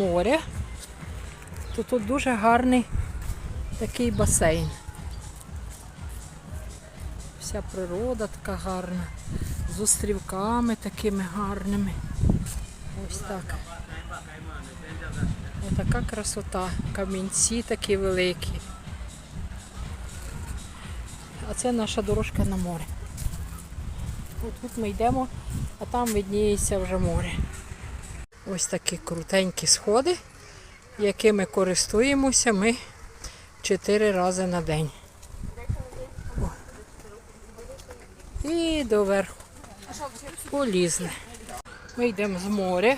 море, то тут дуже гарний такий басейн. Вся природа така гарна, з острівками такими гарними. Ось так. Ось така красота. Камінці такі великі. А це наша дорожка на море. От тут ми йдемо, а там видніється вже море. Ось такі крутенькі сходи, якими користуємося ми чотири рази на день. О. І доверху. Полізли. Ми йдемо з моря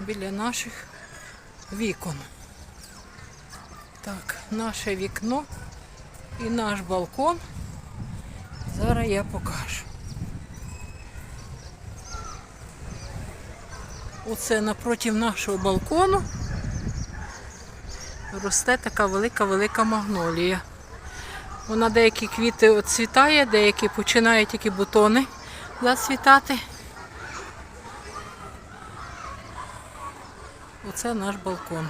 біля наших вікон. Так, наше вікно і наш балкон. Зараз я покажу. Оце напроти нашого балкону росте така велика-велика магнолія. Вона деякі квіти оцвітає, деякі починають тільки бутони зацвітати. Оце наш балкон.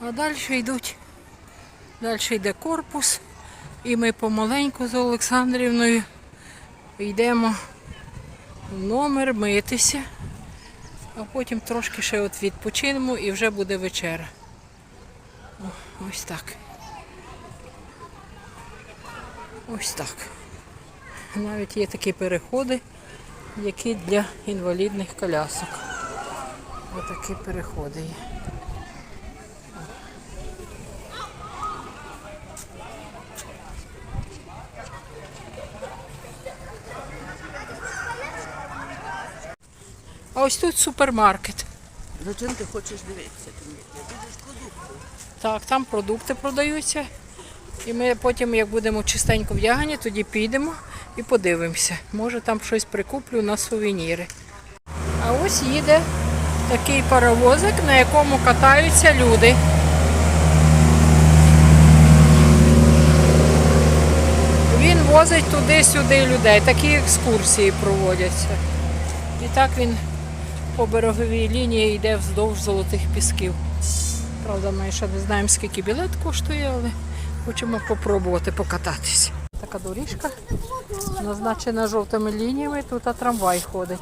А далі йдуть, далі йде корпус, і ми помаленьку з Олександрівною йдемо в номер митися, а потім трошки ще от відпочинемо і вже буде вечеря. О, ось так. Ось так. Навіть є такі переходи, які для інвалідних колясок. Ось такі переходи є. А ось тут супермаркет. Зачем ти хочеш дивитися? Будеш продукти. Так, там продукти продаються. І ми потім, як будемо чистенько вдягані, тоді підемо і подивимося. Може там щось прикуплю на сувеніри. А ось їде такий паровозик, на якому катаються люди. Він возить туди-сюди людей. Такі екскурсії проводяться. І так він по береговій лінії йде вздовж золотих пісків. Правда, ми ще не знаємо, скільки білет коштує, але хочемо спробувати покататись. Така доріжка назначена жовтими лініями, тут а трамвай ходить.